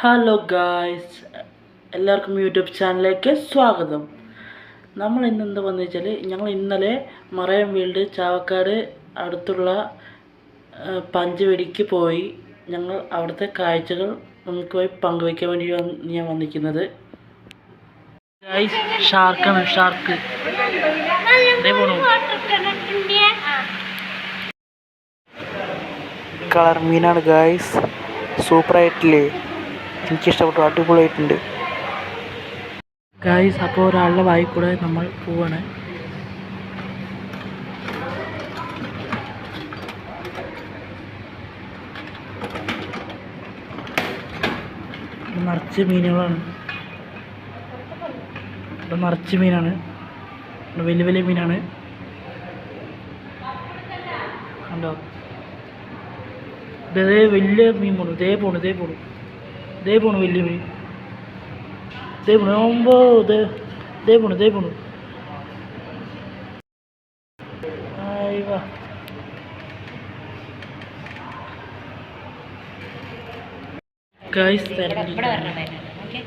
Hello guys എല്ലാവർക്കും YouTube ചാനലിലേക്ക് സ്വാഗതം. നമ്മൾ ഇന്ന് എന്താ വന്നു വെച്ചാൽ ഞങ്ങൾ ഇന്നലെ മറയം വീൽഡ് ചാവക്കാട് അടുത്തുള്ള പഞ്ചവെടിക്ക് പോയി. ഞങ്ങൾ അവിടുത്തെ കാഴ്ചകൾ നമുക്ക് പോയി പങ്കുവയ്ക്കാൻ വേണ്ടി ഞാൻ വന്നിരിക്കുന്നത്. കളർ മീനാണ് ഗായ്സ് സൂപ്പറായിട്ടില്ലേ എനിക്കിഷ്ടപ്പെട്ടു അടിപൊളിയായിട്ടുണ്ട്. ഗായ്സ് അപ്പോൾ ഒരാളുടെ വായി കൂടെ നമ്മൾ പോവാണ്. നിറച്ച് മീനുകളാണ്. ഇവിടെ നിറച്ച് മീനാണ്. ഇവിടെ വലിയ വലിയ മീനാണ്. കണ്ടോ? ഇതേ വലിയ മീൻ പോണു ഇതേ പോണു ഇതേ പോണു. ഇതേ പോണു വലിയ മീൻ ഇതേ പോണു ഓമ്പോ ഇതേ ഇതേ പോണു ഇതേ പോണു ആയി വാ ഗൈസ് ഇവിടെ. വരണം ഓക്കെ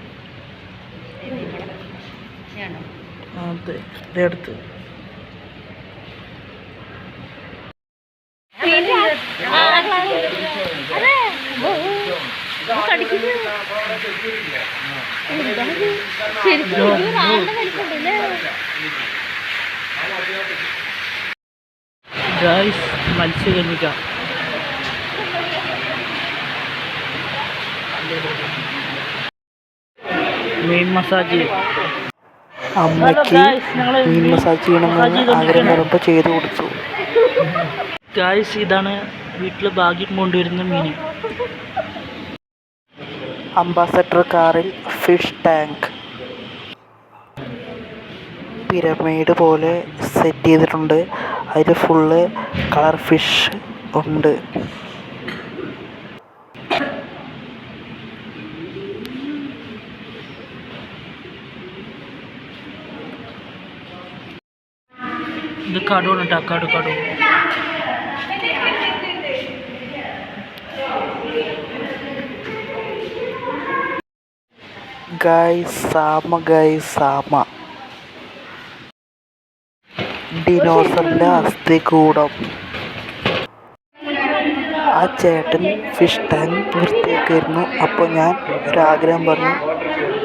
ഞാനോ അതെ. ഇതേ അടുത്ത്. ഗൈസ് മത്സ്യകന്യക മീൻ മസാജ്. അമ്മയ്ക്ക് മീൻ മസാജ് ചെയ്യണമെന്ന് ആഗ്രഹം വരുമ്പോൾ ചെയ്തു കൊടുത്തു. ഗായ്സ് ഇതാണ് വീട്ടിൽ ഭാഗ്യം കൊണ്ടുവരുന്ന മീൻ. അംബാസഡർ കാറിൽ ഫിഷ് ടാങ്ക്. പിരമിഡ് പോലെ സെറ്റ് ചെയ്തിട്ടുണ്ട്. അതിൽ ഫുള്ള് കളർ ഫിഷ് ഉണ്ട്. ഇത് കടുവാണ് കേട്ടോ കടു കടു. ഗായ്സ് സാമ ഗായ്സ് സാമ. ഡിനോസറിന്റെ അസ്ഥികൂടം. ആ ചേട്ടൻ ഫിഷ് ടാങ്ക് വൃത്തിയാക്കിയിരുന്നു അപ്പോൾ ഞാൻ ഒരാഗ്രഹം പറഞ്ഞു.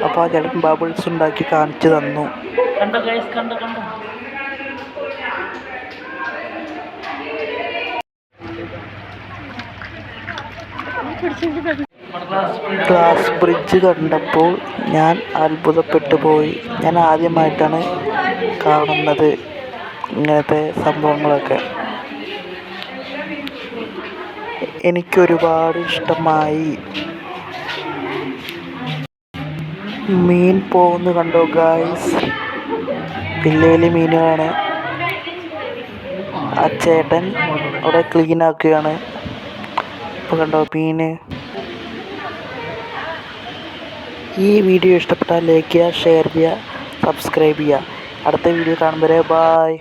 അപ്പോൾ ആ ചേട്ടൻ ബബിൾസ് ഉണ്ടാക്കി കാണിച്ചു തന്നു. കണ്ടോ? ഗ്ലാസ് ബ്രിഡ്ജ് കണ്ടപ്പോൾ ഞാൻ അത്ഭുതപ്പെട്ടു പോയി. ഞാൻ ആദ്യമായിട്ടാണ് കാണുന്നത് ഇങ്ങനത്തെ സംഭവങ്ങളൊക്കെ. എനിക്കൊരുപാട് ഇഷ്ടമായി. മീൻ പോകുന്നു കണ്ടോ ഗായ്സ് വലിയ വലിയ മീനുകളാണ്. ആ ചേട്ടൻ അവിടെ ക്ലീൻ ആക്കുകയാണ്. ഇപ്പോൾ കണ്ടോ മീന് ഈ വീഡിയോ ഇഷ്ടപ്പെട്ടാൽ ലൈക്ക് ചെയ്യുക ഷെയർ ചെയ്യുക സബ്സ്ക്രൈബ് ചെയ്യുക. അടുത്ത വീഡിയോ കാണുമ്പോൾ ബായ്